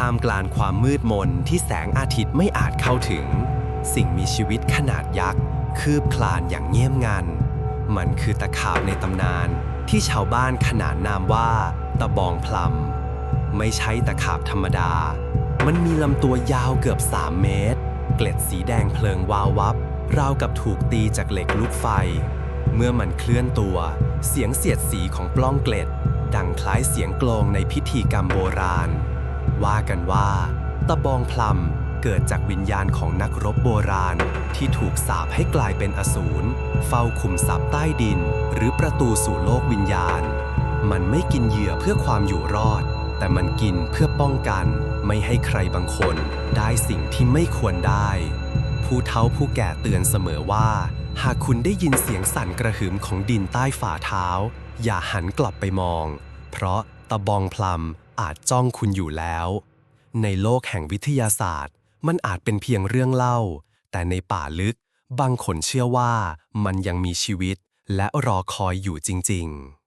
ท่ามกลางความมืดมนที่แสงอาทิตย์ไม่อาจเข้าถึง สิ่งมีชีวิตขนาดยักษ์ คืบคลานอย่างเงียบงัน มันคือตะขาบในตำนานที่ชาวบ้านขนานนามว่า ตะบองพลัม ไม่ใช่ตะขาบธรรมดา มันมีลำตัวยาวเกือบ 3 เมตร เกล็ดสีแดงเพลิงวาววับ ราวกับถูกตีจากเหล็กลูกไฟ เมื่อมันเคลื่อนตัว เสียงเสียดสีของปล้องเกล็ด ดังคล้ายเสียงกลองในพิธีกรรมโบราณ ว่ากันว่า ตะบองพลัมเกิดจากวิญญาณของนักรบโบราณ ที่ถูกสาปให้กลายเป็นอสูรเฝ้าคุมทรัพย์ใต้ดิน หรือประตูสู่โลกวิญญาณ มันไม่กินเหยื่อเพื่อความอยู่รอด แต่มันกินเพื่อป้องกัน ไม่ให้ใครบางคนได้สิ่งที่ไม่ควรได้ ผู้เฒ่าผู้แก่เตือนเสมอว่า หากคุณได้ยินเสียงสั่นกระหึ่มของดินใต้ฝ่าเท้า อย่าหันกลับไปมอง เพราะตะบองพลัม อาจจ้องคุณอยู่แล้ว ในโลกแห่งวิทยาศาสตร์ มันอาจเป็นเพียงเรื่องเล่า แต่ในป่าลึก บางคนเชื่อว่ามันยังมีชีวิต และรอคอยอยู่จริง ๆ